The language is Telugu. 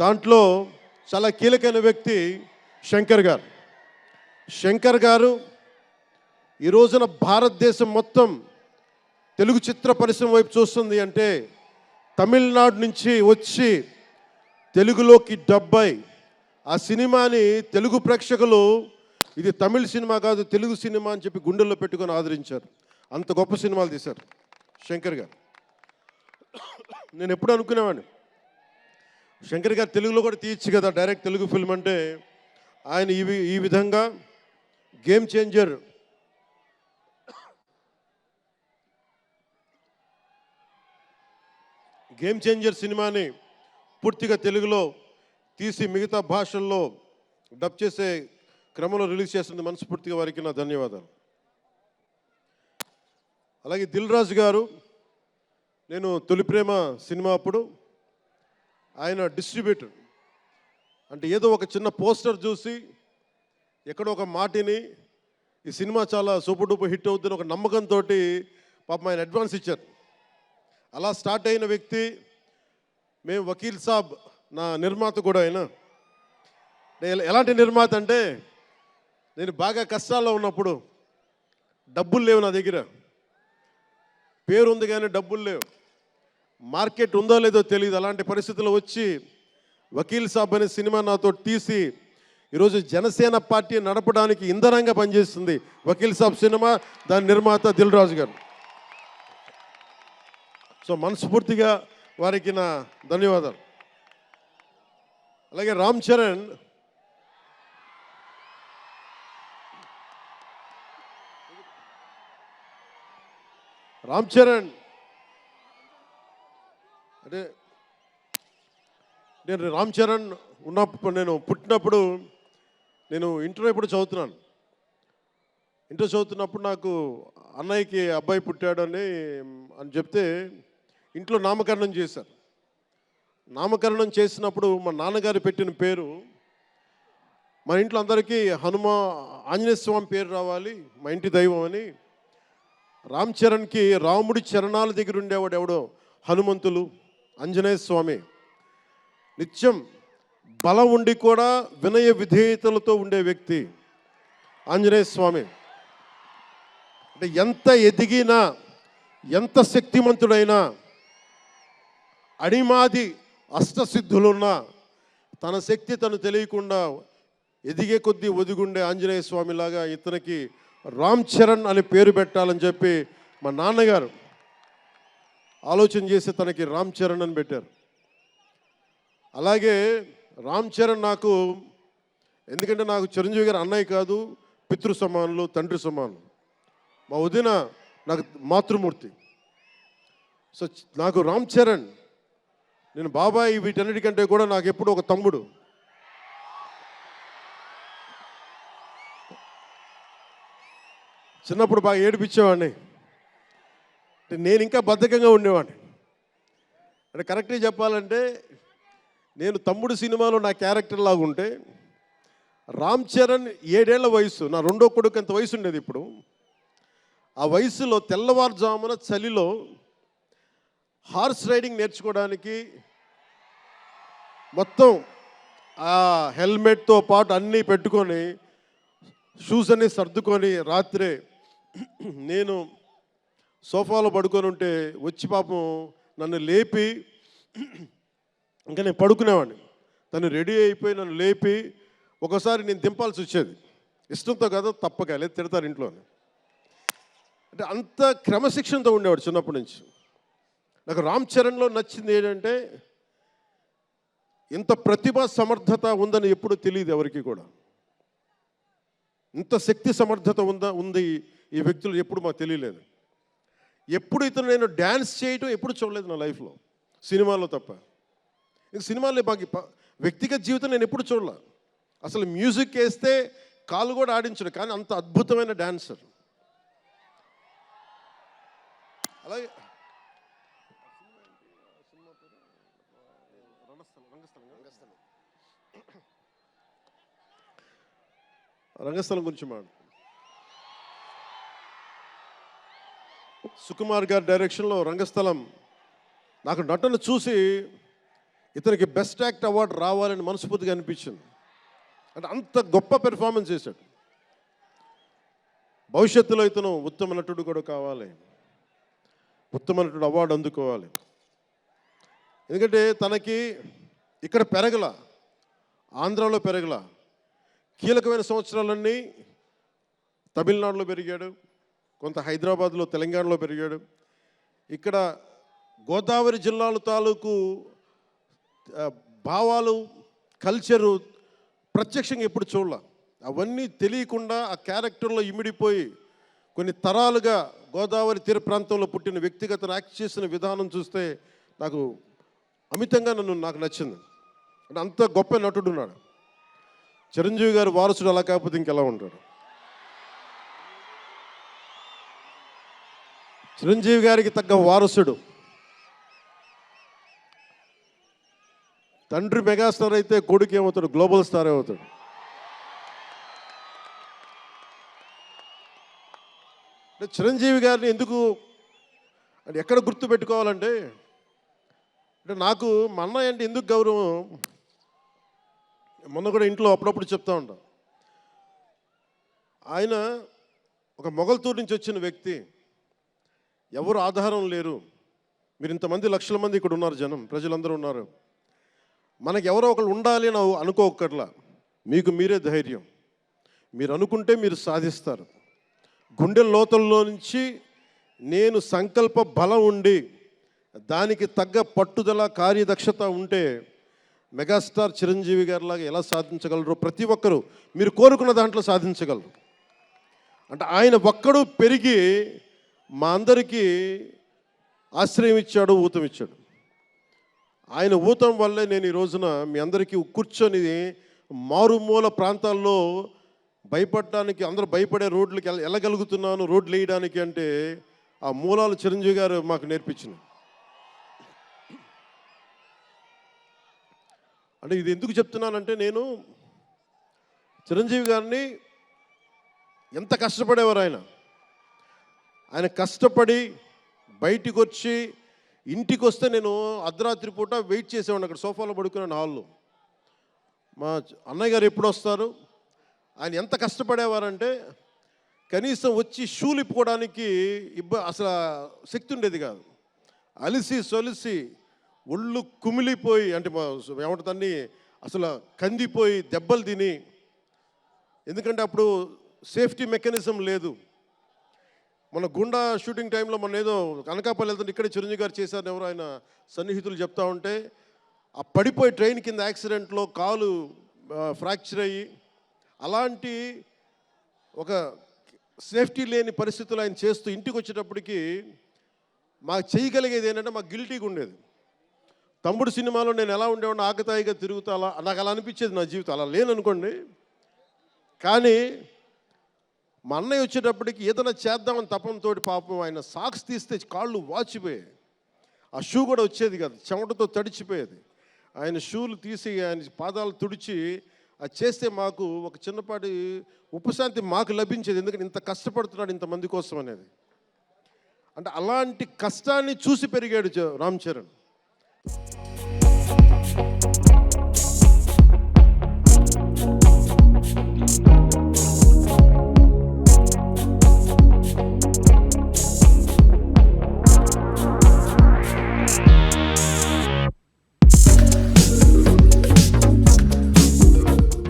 దాంట్లో చాలా కీలకమైన వ్యక్తి శంకర్ గారు. శంకర్ గారు ఈ రోజున భారతదేశం మొత్తం తెలుగు చిత్ర పరిశ్రమ వైపు చూస్తుంది అంటే తమిళనాడు నుంచి వచ్చి తెలుగులోకి డబ్బై ఆ సినిమాని తెలుగు ప్రేక్షకులు ఇది తమిళ సినిమా కాదు తెలుగు సినిమా అని చెప్పి గుండెల్లో పెట్టుకొని ఆదరించారు. అంత గొప్ప సినిమాలు తీశారు శంకర్ గారు. నేను ఎప్పుడు అనుకునేవాడిని? శంకర్ గారు తెలుగులో కూడా తీయచ్చు కదా డైరెక్ట్ తెలుగు ఫిల్మ్ అంటే. ఆయన ఈ వి- ఈ విధంగా గేమ్ చేంజర్. గేమ్ చేంజర్ సినిమాని పూర్తిగా తెలుగులో తీసి మిగతా భాషల్లో డబ్ చేసే క్రమంలో రిలీజ్ చేస్తుంది మనస్ఫూర్తిగా వారికి నా ధన్యవాదాలు. అలాగే దిల్ రాజు గారు నేను తొలి ప్రేమ సినిమా అప్పుడు ఆయన డిస్ట్రిబ్యూటర్ అంటే ఏదో ఒక చిన్న పోస్టర్ చూసి ఎక్కడో ఒక మాటిని ఈ సినిమా చాలా సూపర్ డూపర్ హిట్ అవుతుంది ఒక నమ్మకంతో పాపం ఆయన అడ్వాన్స్ ఇచ్చారు. అలా స్టార్ట్ అయిన వ్యక్తి మేము వకీల్ సాబ్ నా నిర్మాత కూడా ఆయన. నేను ఎలాంటి నిర్మాత అంటే నేను బాగా కష్టాల్లో ఉన్నప్పుడు డబ్బులు లేవు నా దగ్గర. పేరు ఉంది కానీ డబ్బులు లేవు. మార్కెట్ ఉందో లేదో తెలియదు అలాంటి పరిస్థితులు వచ్చి వకీల్ సాబ్ అనే సినిమా నాతో తీసి ఈరోజు జనసేన పార్టీ నడపడానికి ఇంధనంగా పనిచేస్తుంది వకీల్ సాబ్ సినిమా దాని నిర్మాత దిల్ రాజు గారు. సో మనస్ఫూర్తిగా వారికి నా ధన్యవాదాలు. అలాగే రామ్ చరణ్ రామ్ చరణ్ అంటే నేను రామ్ చరణ్ ఉన్నప్పుడు నేను పుట్టినప్పుడు నేను ఇంటర్ ఇప్పుడు చదువుతున్నాను. ఇంటర్ చదువుతున్నప్పుడు నాకు అన్నయ్యకి అబ్బాయి పుట్టాడని అని చెప్తే ఇంట్లో నామకరణం చేశారు. నామకరణం చేసినప్పుడు మా నాన్నగారు పెట్టిన పేరు మా ఇంట్లో అందరికీ హనుమ ఆంజనేయ స్వామి పేరు రావాలి మా ఇంటి దైవం అని. రామ్ చరణ్కి రాముడి చరణాల దగ్గర ఉండేవాడు ఎవడో? హనుమంతులు. ఆంజనేయ స్వామి నిత్యం బలం ఉండి కూడా వినయ విధేయతలతో ఉండే వ్యక్తి ఆంజనేయ స్వామి. అంటే ఎంత ఎదిగినా ఎంత శక్తిమంతుడైనా అడిమాది అష్టసిద్ధులున్నా తన శక్తి తను తెలియకుండా ఎదిగే కొద్దీ ఒదిగుండే ఆంజనేయ స్వామిలాగా ఇతనికి రామ్ చరణ్ అని పేరు పెట్టాలని చెప్పి మా నాన్నగారు ఆలోచన చేసి తనకి రామ్ చరణ్ అని పెట్టారు. అలాగే రామ్ చరణ్ నాకు ఎందుకంటే నాకు చిరంజీవి గారు అన్నయ్య కాదు పితృ సమానులు తండ్రి సమానులు. మా వదిన నాకు మాతృమూర్తి. సో నాకు రామ్ చరణ్ నేను బాబాయ్ వీటన్నిటికంటే కూడా నాకు ఎప్పుడు ఒక తమ్ముడు. చిన్నప్పుడు బాగా ఏడిపించేవాడిని. అంటే నేను ఇంకా బద్ధకంగా ఉండేవాడిని. అంటే కరెక్ట్గా చెప్పాలంటే నేను తమ్ముడు సినిమాలో నా క్యారెక్టర్ లాగా ఉంటే రామ్ చరణ్ ఏడేళ్ళ వయసు నా రెండో కొడుకు అంత వయసు ఉండేది ఇప్పుడు? ఆ వయసులో తెల్లవారుజామున చలిలో హార్స్ రైడింగ్ నేర్చుకోవడానికి మొత్తం ఆ హెల్మెట్తో పాటు అన్నీ పెట్టుకొని షూస్ అన్ని సర్దుకొని రాత్రే నేను సోఫాలో పడుకొని ఉంటే వచ్చి పాపం నన్ను లేపి ఇంకా నేను పడుకునేవాడిని. తను రెడీ అయిపోయి నన్ను లేపి ఒకసారి నేను దింపాల్సి వచ్చేది. ఇష్టంతో కదా తప్పక లేదు తిడతారు ఇంట్లో అంటే అంత క్రమశిక్షణతో ఉండేవాడు చిన్నప్పటి నుంచి. నాకు రామ్ చరణ్లో నచ్చింది ఏంటంటే ఇంత ప్రతిభ సమర్థత ఉందని ఎప్పుడు తెలియదు ఎవరికి కూడా. ఇంత శక్తి సమర్థత ఉందా ఉంది ఈ వ్యక్తులు ఎప్పుడు మాకు తెలియలేదు. ఎప్పుడు ఇతను నేను డ్యాన్స్ చేయటం ఎప్పుడు చూడలేదు నా లైఫ్లో సినిమాల్లో తప్ప. ఇంక సినిమాల్లో మాకు వ్యక్తిగత జీవితం నేను ఎప్పుడు చూడలే. అసలు మ్యూజిక్ వేస్తే కాలు కూడా ఆడించడు కానీ అంత అద్భుతమైన డాన్సర్. అలాగే రంగస్థలం గురించి మాట్లాడు. సుకుమార్ గారి డైరెక్షన్లో రంగస్థలం. నాకు నటన చూసి ఇతనికి బెస్ట్ యాక్ట్ అవార్డు రావాలని మనస్ఫూర్తిగా అనిపించింది. అంటే అంత గొప్ప పెర్ఫార్మెన్స్ చేశాడు. భవిష్యత్తులో ఇతను ఉత్తమ నటుడు కూడా కావాలి. ఉత్తమ నటుడు అవార్డు అందుకోవాలి. ఎందుకంటే తనకి ఇక్కడ పెరగల ఆంధ్రాలో పెరగల కీలకమైన సంవత్సరాలన్నీ తమిళనాడులో పెరిగాడు. కొంత హైదరాబాద్లో తెలంగాణలో పెరిగాడు. ఇక్కడ గోదావరి జిల్లాల తాలూకు భావాలు కల్చరు ప్రత్యక్షంగా ఎప్పుడు చూడాల. అవన్నీ తెలియకుండా ఆ క్యారెక్టర్లో ఇమిడిపోయి కొన్ని తరాలుగా గోదావరి తీర ప్రాంతంలో పుట్టిన వ్యక్తిగత యాక్ట్ చేసిన విధానం చూస్తే నాకు అమితంగా నన్ను నాకు నచ్చింది. అంటే అంత గొప్ప నటుడు ఉన్నాడు. చిరంజీవి గారు వారసుడు అలా కాకపోతే ఇంకెలా ఉంటాడు? చిరంజీవి గారికి తగ్గ వారసుడు. తండ్రి మెగాస్టార్ అయితే కొడుకు ఏమవుతాడు? గ్లోబల్ స్టార్ అవుతాడు. అంటే చిరంజీవి గారిని ఎందుకు అంటే ఎక్కడ గుర్తు పెట్టుకోవాలంటే అంటే నాకు మా అన్నయ్య అంటే ఎందుకు గౌరవం? మొన్న కూడా ఇంట్లో అప్పుడప్పుడు చెప్తా ఉంటాం. ఆయన ఒక మొగల్తూరు నుంచి వచ్చిన వ్యక్తి. ఎవరు ఆధారం లేరు. మీరు ఇంతమంది లక్షల మంది ఇక్కడ ఉన్నారు జనం ప్రజలందరూ ఉన్నారు. మనకు ఎవరో ఒకరు ఉండాలి అని అనుకోకర్లా మీకు మీరే ధైర్యం. మీరు అనుకుంటే మీరు సాధిస్తారు. గుండె లోతల్లో నుంచి నేను సంకల్ప బలం ఉండి దానికి తగ్గ పట్టుదల కార్యదక్షత ఉంటే మెగాస్టార్ చిరంజీవి గారిలాగా ఎలా సాధించగలరో ప్రతి ఒక్కరూ మీరు కోరుకున్న దాంట్లో సాధించగలరు. అంటే ఆయన ఒక్కడు పెరిగి మా అందరికీ ఆశ్రయం ఇచ్చాడు ఊతం ఇచ్చాడు. ఆయన ఊతం వల్లే నేను ఈ రోజున మీ అందరికీ కూర్చొని మారుమూల ప్రాంతాల్లో భయపడడానికి అందరూ భయపడే రోడ్లకి వెళ్ళగలుగుతున్నాను రోడ్లు వేయడానికి అంటే ఆ మూలాలు చిరంజీవి గారు మాకు నేర్పించింది అంటే ఇది ఎందుకు చెప్తున్నానంటే నేను చిరంజీవి గారిని ఎంత కష్టపడేవారు ఆయన? ఆయన కష్టపడి బయటికి వచ్చి ఇంటికి వస్తే నేను అర్ధరాత్రి పూట వెయిట్ చేసేవాడిని అక్కడ సోఫాలో పడుకున్నాను హాల్లో మా అన్నయ్య గారు ఎప్పుడు వస్తారు? ఆయన ఎంత కష్టపడేవారంటే కనీసం వచ్చి షూలు ఇప్పుకోవడానికి ఇబ్బ అసలు శక్తి ఉండేది కాదు. అలిసి సొలిసి ఒళ్ళు కుమిలిపోయి అంటే మా- ఏమంటుంది దాన్ని? అసలు కందిపోయి దెబ్బలు తిని. ఎందుకంటే అప్పుడు సేఫ్టీ మెకానిజం లేదు. మన గుండా షూటింగ్ టైంలో మన ఏదో అనకాపల్లి వెళ్తుంటే ఇక్కడే చిరంజీవి గారు చేశారని ఎవరు ఆయన సన్నిహితులు చెప్తా ఉంటే ఆ పడిపోయి ట్రైన్ కింద యాక్సిడెంట్లో కాలు ఫ్రాక్చర్ అయ్యి అలాంటి ఒక సేఫ్టీ లేని పరిస్థితులు ఆయన చేస్తూ ఇంటికి వచ్చేటప్పటికి మాకు చేయగలిగేది ఏంటంటే మాకు గిల్టీగా ఉండేది. తమ్ముడు సినిమాలో నేను ఎలా ఉండేవాడిని ఆకతాయిగా తిరుగుతా అలా నాకు అలా అనిపించేది నా జీవితం. అలా లేననుకోండి కానీ మా అన్నయ్య వచ్చేటప్పటికి ఏదైనా చేద్దామని తపంతో పాపం ఆయన సాక్స్ తీస్తే కాళ్ళు వాచిపోయాయి. ఆ షూ కూడా వచ్చేది కాదు చెమటతో తడిచిపోయేది. ఆయన షూలు తీసి ఆయన పాదాలు తుడిచి అది చేస్తే మాకు ఒక చిన్నపాటి ఉపశాంతి మాకు లభించేది ఎందుకంటే ఇంత కష్టపడుతున్నాడు ఇంతమంది కోసం అనేది. అంటే అలాంటి కష్టాన్ని చూసి పెరిగాడు రామ్ చరణ్.